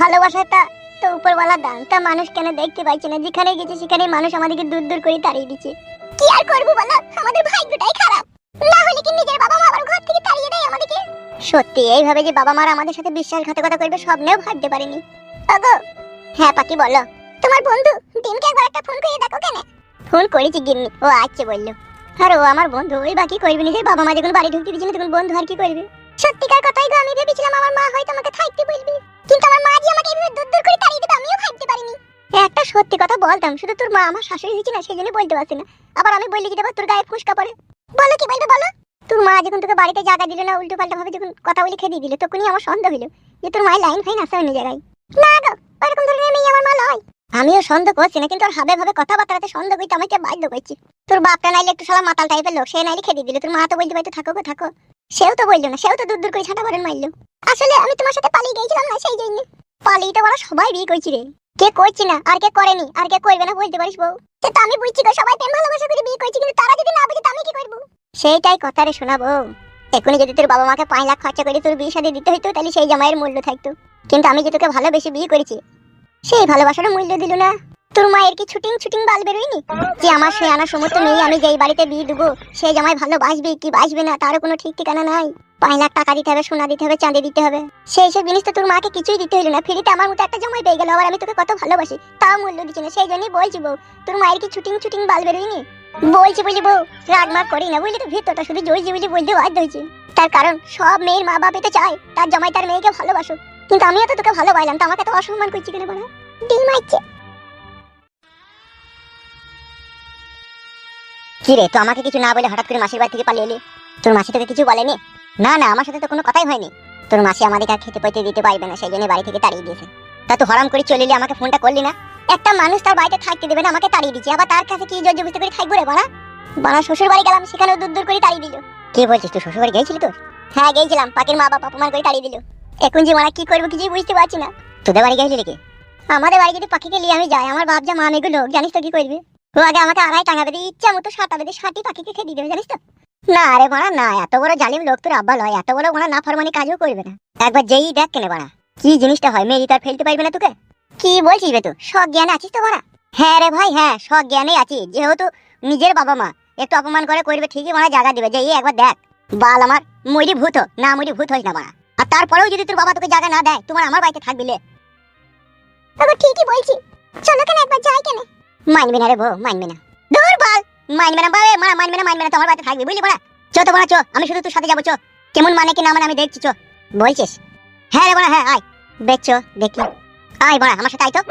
ভালোবাসাটা তো উপরওয়ালা দান তা মানুষ কেন দেখতে পাইছে না? যেখানে গেছে সেখানে মানুষ আমাদেরকে দূর দূর করে তাড়িয়ে দিচ্ছে। কি আর করব বলো? আমাদের ভাই ভাগ্যটাই খারাপ। না হলে কি নিজের বাবা মা আবার ঘর থেকে তাড়িয়ে দেয় আমাদেরকে? সত্যি, এইভাবে যে বাবা মারা আমাদের সাথে বিশ্বাসঘাতকতা করবে স্বপ্নেও ভাবতে পারিনি। ওগো হ্যাঁ পাকি বলো। তোমার বন্ধু দিনকে একবার একটা ফোন করে দেখো কেন? ফোন করেছি গিন্নি, ও আচ্ছা বলল। আর ও আমার বন্ধু, ওই বাকি করবে নিজের বাবা মা, যখন বাড়ি ঢুকতে দিচ্ছে না, তখন বন্ধু আর কি করবে? সত্যিকার কথাই গো আমি ভেবেছিলাম আমার মা হয়তো আমাকে থাকতে বলবে। কিন্তু আমার মা যে আমাকে এইভাবে দূর দূর করে তাড়িয়ে দেবে আমিও ভাবতে পারিনি। একটা সত্যি কথা বলতাম, শুধু তোর মা আমার শাশুড়ি হয়েছে না, সেই জন্য বলতে পারছি না। আবার আমি বললি কি দেবো, তোর গায়ে ফুসকা পড়ে। বলো কি বলবে, বলো? তোর মা যখন তোকে বাড়িতে জায়গা দিল না উল্টো পাল্টা ভাবে যখন কথা বলে খেয়ে দিল, তখনই আমার সন্দেহ হলো যে তোর মায়ের লাইন ফাইন আছে অন্য জায়গায়। না গো, ওরকম ধরনের মেয়ে আমার মা নয়। আমিও সন্দেহ করছি না, কিন্তু ওর হাবে ভাবে কথাবার্তাতে সন্দেহ করতে আমাকে বাধ্য করছি। তোর বাপটা নাইলে একটু সালা মাতাল টাইপের লোক, সে নাইলে খেয়ে দিল। তোর মা তো বলতে পারতো, থাকো গো, থাকো। সেও তো বলল না, সেও তো দূর দূর করে ছাটা বারেন মারলো। আসলে আমি তোমার সাথে পালিয়ে গিয়েছিলাম না, সেই জন্য। পালিয়ে তো ওরা সবাই বিয়ে করছি রে। কে করছি না, আর কে করেনি, আর কে করবে না বলতে পারিস বউ? সে তো আমি বুঝছি গো, সবাই প্রেম ভালোবাসা করে বিয়ে করছি, কিন্তু তারা যদি না বুঝে আমি কি করব? সেইটাই কথা রে শোনাবো এখনই যদি তোর বাবা মাকে পাঁচ লাখ খরচা করে তোর বিয়ে শাদী দিতে হইতো, তাহলে সেই জামাইয়ের মূল্য থাকতো। কিন্তু আমি যে তোকে ভালোবেসে বিয়ে করেছি, সেই ভালোবাসারও মূল্য দিল না। তোর মায়ের কি ছুটিং ছুটিং বাল বেরোয়নি? যে আমার সে আনা সমস্ত মেয়ে আমি যেই বাড়িতে বিয়ে দেবো সেই জামাই ভালোবাসবে কি বাসবে না, তারও কোনো ঠিক ঠিকানা নাই। পাঁচ লাখ টাকা দিতে হবে, সোনা দিতে হবে, চাঁদি দিতে হবে। সেই সব জিনিস তো তোর মাকে কিছুই দিতে হইল না। ফ্রিতে আমার মতো একটা জামাই পেয়ে গেল, আবার আমি তোকে কত ভালোবাসি, তাও মূল্য দিচ্ছি না। সেই জন্যই বলছি বউ, তোর মায়ের কি ছুটিং ছুটিং বাল বেরোয়নি? বলছি বলি বউ, রাগ মাগ করি না, বুঝলি তো? ভিতরটা শুধু জয়জি বলি বলতে বাধ্য হয়েছি। তার কারণ, সব মেয়ের মা বাপ তো চায়, তার জামাই তার মেয়েকে ভালোবাসুক। কিন্তু আমিও তো তোকে ভালোবাসলাম, তো আমাকে তো অসম্মান করছি কেন বলা? ডিম আছে। কি রে, তো আমাকে কিছু না বলে হঠাৎ করে মাসির বাড়ি থেকে পালিয়ে এলি? তোর মাসি তোকে কিছু বলেনি? না না, আমার সাথে তো কোনো কথাই হয়নি। তোর মাসি আমাদের আর খেতে পইতে দিতে পারবে না, সেই জন্য বাড়ি থেকে তাড়িয়ে দিয়েছে। তা তুই হরাম করে চলে আমাকে ফোনটা করলি না? একটা মানুষ তার বাড়িতে থাকতে দেবে না, আমাকে তাড়িয়ে দিচ্ছে আবার তার কাছে কি জোর জবরদস্তি করে থাকব রে, বাড়া? বাড়া, শ্বশুর বাড়ি গেলাম, সেখানেও দূর দূর করে তাড়িয়ে দিল। কি বলছিস, তুই শ্বশুর বাড়ি গেছিলি তোর? হ্যাঁ গেছিলাম পাখির মা বাবা অপমান করে তাড়িয়ে দিল। এখন যে মারা কি করব কিছুই বুঝতে পারছি না। তোদের বাড়ি গেছিলি নাকি? আমাদের বাড়ি যদি পাখিকে নিয়ে আমি যাই, আমার বাপ যা মা মেয়েগুলো জানিস তো কি করবে? আগে আমাকে আড়াই বেঁধে ইচ্ছা মতো বেঁধে পাখিকে খেয়ে জানিস তো? না বাড়া, না, এত বড় জালিম লোক তোর আব্বা লয়, এত বড় না কাজও করবে না। একবার যেই দেখ কেনে বাড়া, কি জিনিসটা হয় মেরি তার ফেলতে পারবে না তোকে? কি বলছিস তুই সব জ্ঞানে আছিস তো বাড়া? হ্যাঁ রে ভাই হ্যাঁ সব জ্ঞানে আছি, যেহেতু নিজের বাবা মা একটু অপমান করে, করবে ঠিকই মারা জায়গা দিবে, যে, এই একবার দেখ, বাল আমার মরি ভূত, না মরি ভূত হইস না বাড়া। আর তারপরেও যদি তোর বাবা তোকে জায়গা না দেয়, তোমার আমার বাড়িতে থাকবি লে। ঠিকই বলছি। চলো কেন একবার যাই কেন। মানবে না রে বউ মানবে না দূর বল মানবে না বাবে মা মানবে না মানবে না তোমার বাড়িতে থাকবি, বুঝলি বড়া চো, তো বড়া চো, আমি শুধু তোর সাথে যাব, চো। কেমন মানে কি না মানে আমি দেখছি, চো। বলছিস? হ্যাঁ রে বড়া হ্যাঁ আয়। বেচ দেখি। আয় বড়া আমার সাথে আয় তো।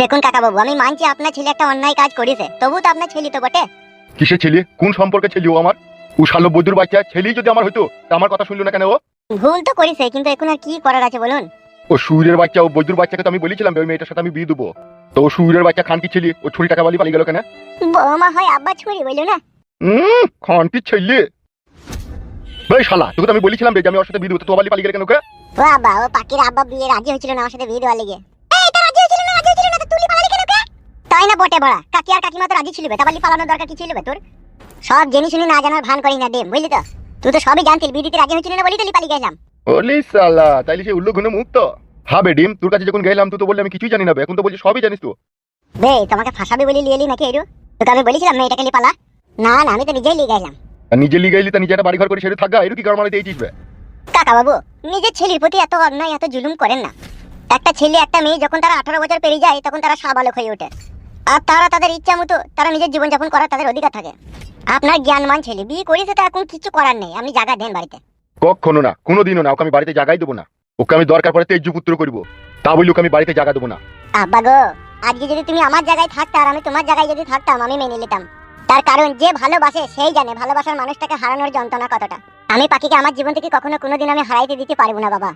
দেখুন কাকা বাবু, আমি মানছি আপনার ছেলে একটা অন্যায় কাজ করেছে তবু তো আপনার ছেলে তো বটে। কিসে ছেলে? কোন সম্পর্কে ছেলে ও আমার? ও শালো বৈদ্যুর বাচ্চা ছেলেই যদি আমার হইতো তা আমার কথা শুনলো না কেন ও? ভুল তো করেছে কিন্তু এখন আর কি করার আছে বলুন? ও সুরের বাচ্চা ও বৈদ্যুর বাচ্চাকে তো আমি বলেছিলাম ওই মেয়েটার সাথে আমি বিয়ে দেবো। তো ও সুরের বাচ্চা খানকি ছেলে ও ছুরি টাকা বালি পালিয়ে গেল কেন? বৌমা হয় আব্বা ছুরি বলল না? হুম খানকি ছেলে। ভাই শালা তোকে তো আমি বলেছিলাম যে আমি ওর সাথে বিয়ে দেবো তো বালি পালিয়ে গেলে কেন ওকে? বাবা ও পাখির আব্বা বিয়ে রাজি হয়েছিল না আমার সাথে বিয়ে দেওয়ার লেগে। এই তো রাজি হয়েছিল না রাজি হয়েছিল না তো তুলি পালালি কেন তাই না বটে বড়া কাকি আর কাকিমা তো রাজি ছিল তা বালি পালানোর দরকার কি ছিল বে তোর? সব জেনে শুনে না জানার ভান করি না দেম বুঝলি তো? তুই তো সবই জানতিল বিয়ে দিতে রাজি হয়েছিল না বলি তুলি পালিয়ে গেলাম ওলি শালা তাইলে সে উল্লু ঘুনে মুক্ত? হবে ডিম তোর কাছে যখন গেলাম তুই তো বললি আমি কিছুই জানি না বে, এখন তো বলছি সবই জানিস তো বে তোমাকে ফাঁসাবে বলে লিয়েলি নাকি এরু? তোকে আমি বলেছিলাম মেয়েটাকে নিয়ে পালা না না আমি তো নিজেই লিয়ে গেলাম। আর নিজে লিয়ে গেলি তা নিজে একটা বাড়ি ঘর করে সেটা থাকা এরকম কি কারণ মানে দিয়েছিস বে? কাকা বাবু নিজের ছেলের প্রতি এত অন্যায় এত জুলুম করেন না। একটা ছেলে একটা মেয়ে যখন তারা আঠারো বছর পেরিয়ে যায় তখন তারা সাবালক হয়ে ওঠে। আর তারা তাদের ইচ্ছা মতো তারা নিজের জীবনযাপন করার তাদের অধিকার থাকে। আপনার জ্ঞানমান ছেলে বিয়ে করেছে তো এখন কিছু করার নেই। আপনি জায়গা দেন বাড়িতে। কখনো না কোনোদিনও না ওকে আমি বাড়িতে জাগাই দেবো না। ওকে আমি দরকার পড়ে তেজ্য পুত্র করব। তা বলি ওকে আমি বাড়িতে জায়গা দেবো না। আব্বা গো আজকে যদি তুমি আমার জায়গায় থাকতে আর আমি তোমার জায়গায় যদি থাকতাম আমি মেনে নিতাম। তার কারণ যে ভালোবাসে সেই জানে ভালোবাসার মানুষটাকে হারানোর যন্ত্রণা কতটা। আমি পাখিকে আমার জীবন থেকে কখনো কোনোদিন আমি হারাইতে দিতে পারব না বাবা।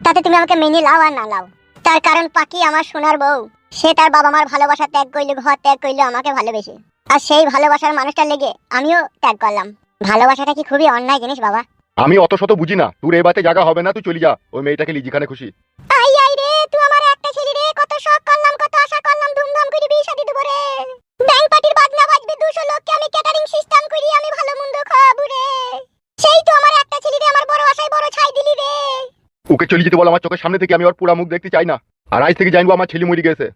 তাতে তুমি আমাকে মেনে লাও আর না লাও। তার কারণ পাখি আমার সোনার বউ। সে তার বাবা মার ভালোবাসা ত্যাগ করলে ঘর ত্যাগ করলে আমাকে ভালোবেসে। আর সেই ভালোবাসার মানুষটার লেগে আমিও ত্যাগ করলাম। ভালোবাসাটা কি খুবই অন্যায় জিনিস বাবা? আমি অত শত বুঝি না। তোর এই বাতে জায়গা হবে না তুই চলে যা। ওই মেয়েটাকে লিজিখানে খুশি। আই আই রে তুই আমার একটা ছেলে রে কত শখ করলাম কত আশা করলাম ধুমধাম করে বিয়ে শাদী দেব রে। ব্যাংক পার্টির বাজনা বাজবে 200 লোককে আমি ক্যাটারিং সিস্টেম করি আমি ভালো মন্দ খাব রে। সেই তো আমার একটা ছেলে রে আমার বড় আশায় বড় ছাই দিলি রে। ওকে চলে যেতে বল আমার চোখের সামনে থেকে আমি ওর পুরা মুখ দেখতে চাই না। আর আজ থেকে জানব আমার ছেলে মরে গেছে।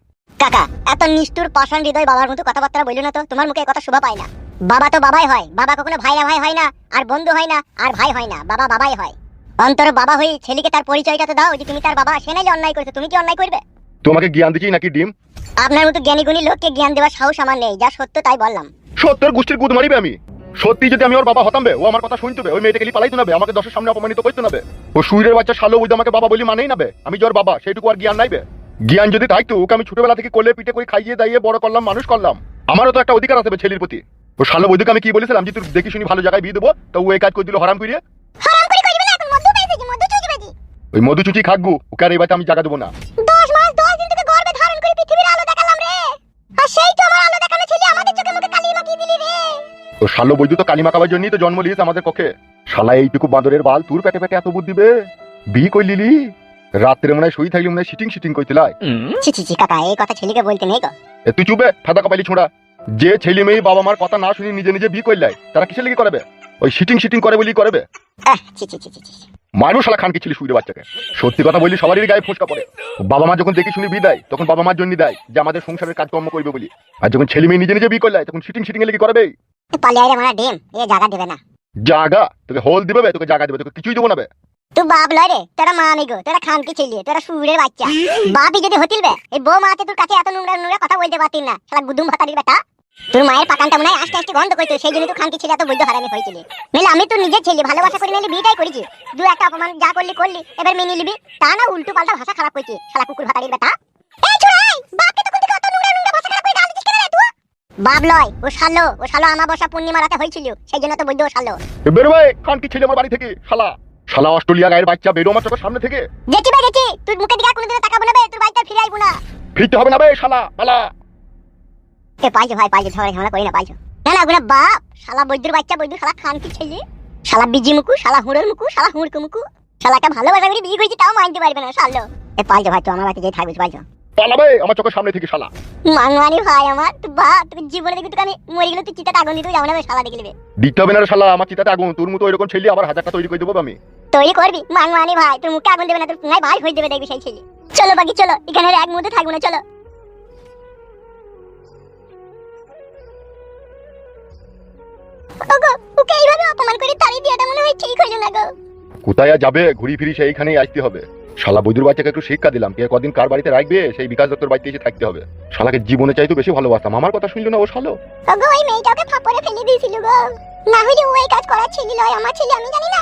কাকা এত নিষ্ঠুর পাষাণ হৃদয় বাবার মতো কথাবার্তা বলল না তো? তোমার মুখে কথা শোভা পায় না। বাবা তো বাবাই হয় বাবা কখনো ভাইরা ভাই হয় না আর বন্ধু হয় না আর ভাই হয় না বাবা বাবাই হয়। অন্তর বাবা হয়ে ছেলেকে তার পরিচয়টা তো দাও যে তুমি তার বাবা সে নাইলে অন্যায় করেছ তুমি কি অন্যায় করবে? তোমাকে জ্ঞান দিচ্ছি নাকি ডিম? আপনার মতো জ্ঞানী গুণী লোককে জ্ঞান দেওয়ার সাহস আমার নেই যা সত্য তাই বললাম। সত্তর গোষ্ঠীর গুদ মারিবে আমি। সত্যি যদি আমি ওর বাবা হতাম ও আমার কথা শুনতে ওই মেয়েটাকে পালাইতে নেবে আমাকে দশের সামনে অপমানিত করতে নেবে ও সুইরের বাচ্চা শালো ওই আমাকে বাবা বলি মানেই নেবে আমি যে ওর বাবা সেইটুকু আর জ্ঞান নাইবে জ্ঞান যদি থাকতো ওকে আমি ছোটবেলা থেকে কোলে পিঠে করে খাইয়ে দাইয়ে বড় করলাম মানুষ করলাম। আমারও তো একটা অধিকার আছে ছেলের প্রতি। ও শালো বৈদ্যকে আমি কি বলেছিলাম যে তুই দেখি শুনি ভালো জায়গায় বিয়ে দেবো? তো ও এই কাজ করে দিল হরাম করে ওই মধু চুচি খাগু ওকে আর বাড়িতে আমি জায়গা দেবো না। 10 মাস 10 দিন থেকে গর্ভে ধারণ করে পৃথিবীর আলো দেখালাম রে। আর সেই তো আমার আলো দেখানো ছেলে আমাদের চোখে মুখে কালি মাখিয়ে দিলি রে। ও শালো বৈদ্য তো কালিমা খাবার জন্যই তো জন্ম লিয়েছে আমাদের কক্ষে। শালা এইটুকু বাঁদরের বাল তোর পেটে পেটে এত বুদ্ধি বে। বিয়ে কই লিলি রাত্রে মনে হয় শুই থাকলি মনে হয় সিটিং সিটিং কইতিলাই ছি ছি ছি কাকা এই কথা ছেলেকে বলতে নেই গো। এ তুই চুবে ফাদা কপালি ছোঁড়া। যে ছেলে মেয়ে বাবা মার কথা না শুনি নিজে নিজে বিয়ে করলাই তারা কিসের লেগে করবে? ওই সিটিং সিটিং করে বলি করবে? ছি ছি ছি ছি মারবো শালা খানকে ছিলি শুয়ে বাচ্চাকে। সত্যি কথা বলি সবারই গায়ে ফোসকা পড়ে। বাবা মা যখন দেখি শুনি বিয়ে দেয় তখন বাবা মার জন্য দেয় যে আমাদের সংসারের কাজকর্ম করবে বলি। আর যখন ছেলে মেয়ে নিজে নিজে বিয়ে করলাই তখন সিটিং সিটিং এ লেগে করবে পালিয়ে রে মারা ডিম এ জায়গা দেবে না। জাগা তোকে হোল দিবে তোকে জায়গা দিবে তোকে কিছুই দেবো না বে। তুই বাপ লয় রে তোরা মা আমি গো তোরা খানকি ছেলে তোরা সুরের বাচ্চা বাপই যদি হতিল বে এই বউ তোর কাছে এত নোংরা নোংরা কথা বলতে না শালা গুদুম বেটা তোর মায়ের পাকানটা মনে হয় আস্তে আস্তে গন্ধ সেই জন্য ছেলে এত বৈধ আমি নিজের ছেলে ভালোবাসা করে বিয়েটাই করেছি দু একটা অপমান যা করলি করলি, এবার মেনে নিবি। তা না উল্টো পাল্টা ভাষা খারাপ করছি শালা কুকুর বেটা। ভাষা বাপ লয়, ও শালো ও শালো আমাবস্যা পূর্ণিমা রাতে হয়েছিল সেই জন্য তো বৈধ শালো। ভাই ছেলে আমার বাড়ি থেকে, শালা। শালা অস্ট্রেলিয়া গায়ের বাচ্চা বেরো আমার চোখের সামনে থেকে। গেছি ভাই গেছি তুই মুখে দিকে কোনোদিন তাকাবো না বে তোর বাড়িতে ফিরে আইবো না। ফিরতে হবে না বে শালা পালা। এ পাইছো ভাই পাইছো ঝগড়া ঝামেলা করি না পাইছো। না না গুনা বাপ শালা বৈদ্যুর বাচ্চা বৈদ্যুর শালা খান কি ছেলে। শালা বিজি মুকু শালা হুড়োর মুকু শালা হুড়কু মুকু। শালাটা ভালোবাসা করে বিয়ে করেছি তাও মানতে পারবে না শালো। এ পাইছো ভাই তো আমার বাড়িতে যেই থাকবিস পাইছো। পালাবে? আমার চোখের সামনে থেকে শালা। মাংমানি ভাই আমার। তুই বাপ তুই জীবনে দেখবি আমি মরে গেলে তুই চিতাটা আগুন দিতে যাব না বে, শালা দেখে নেবে। দিতে হবে না রে শালা আমার চিতাতে আগুন। তোর মতো এরকম ছেলে আবার হাজারটা তৈরি করে দেবো আমি। তৈরি করবি? মাংমানি ভাই তোর মুখে আগুন দেবে না তোর পুঙ্গায় ভাই হয়ে দেবে দেখবি সেই ছেলে। চলো বাকি চলো এখানে আর এক মুহূর্তে থাকব না চলো। ওগো ওকে এইভাবে অপমান করে তাড়িয়ে দেওয়াটা মনে হয় ঠিক হইল না গো। কোথায় যাবে? ঘুরি ফিরি সেইখানেই আসতে হবে। শালা বৈদ্যুর বাচ্চাকে একটু শিক্ষা দিলাম কে কদিন কার বাড়িতে রাখবে সেই বিকাশ দত্তর বাড়িতে এসে থাকতে হবে। শালাকে জীবনে চাইতো বেশি ভালোবাসতাম আমার কথা শুনলো না ও শালো? ওগো ওই মেয়েটাকে ফাপড়ে ফেলে দিয়েছিল গো। না হলে ও এই কাজ করার ছিল লয় আমার ছেলে আমি জানি না।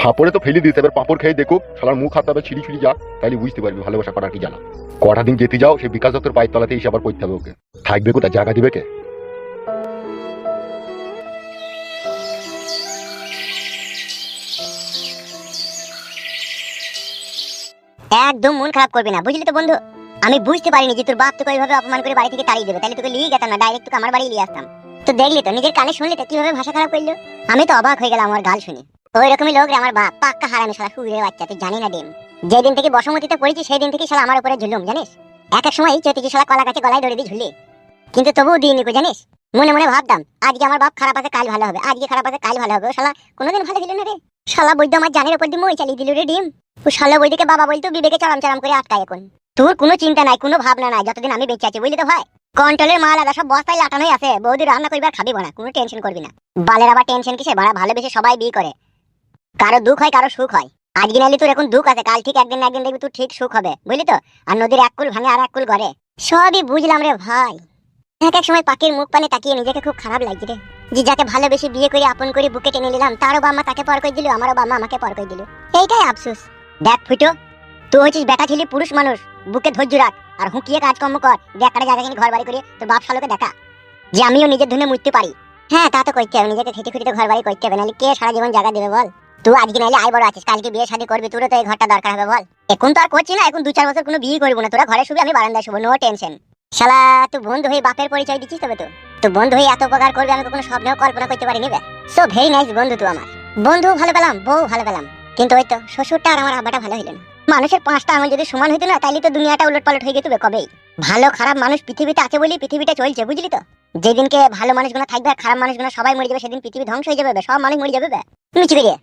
ফাপড়ে তো ফেলে দিতে এবার পাপড় খেয়ে দেখুক শালার মুখ হাত হবে ছিড়ি ছিড়ি যা তাইলে বুঝতে পারবি ভালোবাসা করার কি জানা কটা দিন যেতে যাও সেই বিকাশ দত্তর পায়ের তলাতে এসে আবার পড়তে হবে ওকে। থাকবে কোথায়? জায়গা দিবে কে? একদম মন খারাপ করবি না, বুঝলি তো বন্ধু? আমি বুঝতে পারিনি যে তোর বাপ তোকে ওইভাবে অপমান করে বাড়ি থেকে তাড়িয়ে দেবে তাহলে তোকে লিয়ে যেতাম না ডাইরেক্ট তোকে আমার বাড়ি নিয়ে আসতাম। তো দেখলি তো, নিজের কানে শুনলি তো কীভাবে ভাষা খারাপ করল? আমি তো অবাক হয়ে গেলাম, আমার গাল শুনে। ওই রকমই লোক রে আমার বাপ, পাক্কা হারামি শালা সুরের বাচ্চা, তুই জানি না ডিম। যেদিন থেকে বসমতিতে পড়েছি সেই দিন থেকে শালা আমার উপরে ঝুলুম জানিস? এক এক সময় চতিছি শালা কলা গাছে গলায় দড়ি দিয়ে ঝুলি। কিন্তু তবুও দিইনি কো, জানিস? মনে মনে ভাবতাম, আজকে আমার বাপ খারাপ আছে, কাল ভালো হবে, আজকে খারাপ আছে, কাল ভালো হবে শালা কোনোদিন ভালো দিল না রে। শালা বৈদ্য আমার জানের উপর দিয়ে মই চালিয়ে দিল রে ডিম। ও বৈদিকে বাবা বলতো বিবেকে চরম চরম করে আটকায় এখন। তোর কোনো চিন্তা নাই, কোনো ভাবনা নাই, যতদিন আমি বেঁচে আছি, বুঝলি তো ভাই? কন্ট্রোলের মাল আদা সব বস্তায় লাটানোই আছে, বৌদি রান্না করবে আর খাবি না কোনো টেনশন করবি না। বালের আবার টেনশন কিসে বাড়া ভালোবেসে সবাই বিয়ে করে। কারও দুঃখ হয়, কারও সুখ হয়। আজকে নালি তোর এখন দুঃখ আছে, কাল ঠিক একদিন একদিন দেখবি তুই ঠিক সুখ হবে, বুঝলি তো? আর নদীর এক কুল ভাঙে আর এক কুল ঘরে সবই বুঝলাম রে ভাই। এক এক সময় পাখির মুখ পানে তাকিয়ে নিজেকে খুব খারাপ লাগছে রে। যে যাকে ভালোবেসে বিয়ে করে, আপন করে বুকে টেনে নিলাম তারও বাম্মা তাকে পর করে দিল আমারও বাম্মা আমাকে পর করে দিল। এইটাই আফসোস। দেখ ফুটো, তুই হচ্ছিস বেটা ছিলি পুরুষ মানুষ, বুকে ধৈর্য রাখ, আর হুঁকিয়ে কাজকর্ম কর। দেখ একটা জায়গা কিনে ঘর বাড়ি করে তোর বাপ শালোকে দেখা, যে আমিও নিজের ধুনে মুততে পারি। হ্যাঁ তা তো করতে হবে, নিজেকে খেটে খুঁটিতে ঘর বাড়ি করতে হবে, নাহলে কে সারা জীবন জায়গা দেবে বল? তুই আজকে নাহলে আয় বড় আছিস, কালকে বিয়ে শাদী করবি, তোরও তো এই ঘরটা দরকার হবে বল। এখন তো আর করছি না, এখন দু চার বছর কোনো বিয়ে করব না, তোরা ঘরে শুবি, আমি বারান্দায় শুবো নো টেনশন শালা, তুই বন্ধু হয়ে বাপের পরিচয় দিচ্ছিস তবে তো। তো বন্ধু হয়ে এত উপকার করবে, আমি কখনো স্বপ্নেও কল্পনা করতে পারিনি সো ভেরি নাইস বন্ধু তুই আমার। বন্ধু ভালো পেলাম বউ ভালো পেলাম। কিন্তু ওই তো, শ্বশুরটা আর আমার আব্বাটা ভালো হইল না মানুষের পাঁচটা আঙুল যদি সমান হইতো না, তাইলে তো দুনিয়াটা উলট পালট হয়ে যেত কবেই। ভালো খারাপ মানুষ পৃথিবীতে আছে বলি পৃথিবীটা চলছে, বুঝলি তো? যেদিনকে ভালো মানুষগুলো থাকবে খারাপ মানুষগুলো সবাই মরে যাবে, সেদিন পৃথিবী ধ্বংস হয়ে যাবে সব মানুষ মরে যাবে। মিছি বেরিয়ে।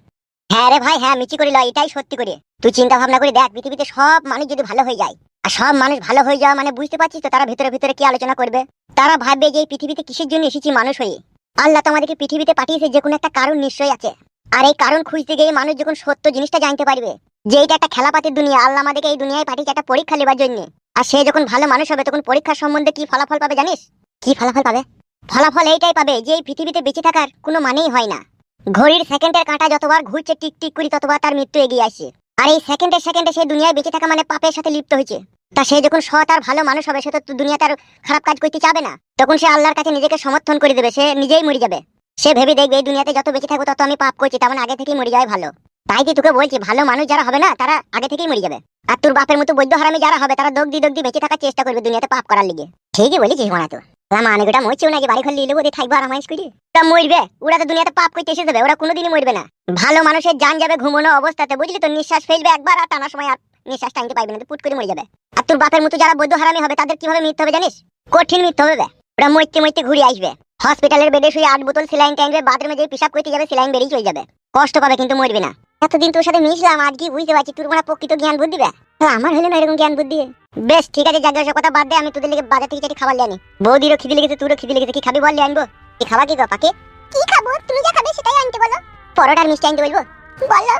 হ্যাঁ রে ভাই হ্যাঁ মিচি করি লয় এটাই সত্যি করে তুই চিন্তা ভাবনা করে দেখ, পৃথিবীতে সব মানুষ যদি ভালো হয়ে যায়, আর সব মানুষ ভালো হয়ে যাওয়া মানে বুঝতে পারছিস তো তারা ভিতরে ভিতরে কি আলোচনা করবে? তারা ভাববে যে এই পৃথিবীতে কিসের জন্য এসেছি মানুষ হয়ে? আল্লাহ তো আমাদেরকে পৃথিবীতে পাঠিয়েছে যে কোনো একটা কারণ নিশ্চয়ই আছে। আর এই কারণ খুঁজতে গিয়ে মানুষ যখন সত্য জিনিসটা জানতে পারবে যে এটা একটা খেলাপাতির দুনিয়া, আল্লাহ আমাদেরকে এই দুনিয়ায় পাঠিয়েছে একটা পরীক্ষা নেবার জন্য। আর সে যখন ভালো মানুষ হবে, তখন পরীক্ষার সম্বন্ধে কি ফলাফল পাবে জানিস? কি ফলাফল পাবে? ফলাফল এইটাই পাবে যে এই পৃথিবীতে বেঁচে থাকার কোনো মানেই হয় না। ঘড়ির সেকেন্ডের কাঁটা যতবার ঘুরছে, টিক টিক করে ততবার তার মৃত্যু এগিয়ে আসছে আর এই সেকেন্ডে সেকেন্ডে সে দুনিয়ায় বেঁচে থাকা মানে পাপের সাথে লিপ্ত হয়েছে। তা সে যখন সৎ আর ভালো মানুষ হবে, সে তো দুনিয়া তার খারাপ কাজ করতে চাবে না। তখন সে আল্লাহর কাছে নিজেকে সমর্থন করে দেবে, সে নিজেই মরে যাবে। সে ভেবে দেখবে এই দুনিয়াতে যত বেঁচে থাকব তত আমি পাপ করছি, তেমন আগে থেকেই মরে যাওয়াই ভালো। তাই কি তোকে বলছি, ভালো মানুষ যারা হবে না, তারা আগে থেকেই মরে যাবে। আর তোর বাপের মতো বৈদ্য হারামি যারা হবে, তারা দগদি দগদি বেঁচে থাকার চেষ্টা করবে দুনিয়াতে পাপ করার লিগে। ঠিকই বলেছিস মনে তো মানে গোটা মরছেও নাকি? বাড়ি ঘর লিলে বোধে থাকব আর আমায় করি ওরা মরবে, ওরা তো দুনিয়াতে পাপ করতে এসে যাবে, ওরা কোনোদিনই মরবে না। ভালো মানুষের জান যাবে ঘুমানো অবস্থাতে, বুঝলি তো? নিঃশ্বাস ফেলবে একবার আর টানার সময় আর নিঃশ্বাস টানতে পারবে না, তো পুট করে মরে যাবে। আর তোর বাপের মতো যারা বৈদ্য হারামি হবে, তাদের কীভাবে মৃত্যু হবে জানিস? কঠিন মৃত্যু হবে ওরা মরতে মরতে ঘুরে আসবে। হসপিটালের বেডে শুয়ে আট বোতল সেলাইন টাইনবে বাথরুমে যেয়ে পিসাব করতে যাবে সেলাইন বেরিয়ে চলে যাবে। কষ্ট পাবে কিন্তু মরবে না। এতদিন তোর সাথে মিশলাম আজ কি বুঝতে পারছি তোর মানে প্রকৃত জ্ঞান বুদ্ধি বে? হ্যাঁ, আমার হলে না এরকম জ্ঞান বুদ্ধি। বেশ ঠিক আছে জায়গা কথা বাদ দে আমি তোদের লেগে বাজার থেকে চাটি খাবার জানি বৌদিরও খিদে লেগেছে তোরও খিদে লেগেছে কি খাবি বললে আনব। কি খাবা কি গো পাকে? কি খাব? তুমি যা খাবে সেটাই আনতে বলো। পরোটা আর মিষ্টি আনতে বলব? বলো।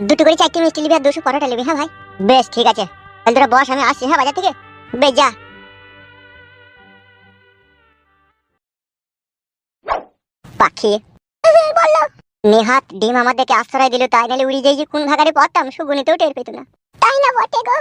দুটো করে চারটে মিষ্টি নিবি আর দুশো পরোটা নিবি হ্যাঁ ভাই? বেশ ঠিক আছে। তাহলে তোরা বস আমি আসছি হ্যাঁ বাজার থেকে? বেশ যা। খেয়ে নেহাত, ডিম আমাদেরকে আশ্রয় দিল, তাই নাহলে উড়ি যাই যে কোন ভাগারে পড়তাম? সুগুনিতেও টের পেত না। তাই না বটে গো?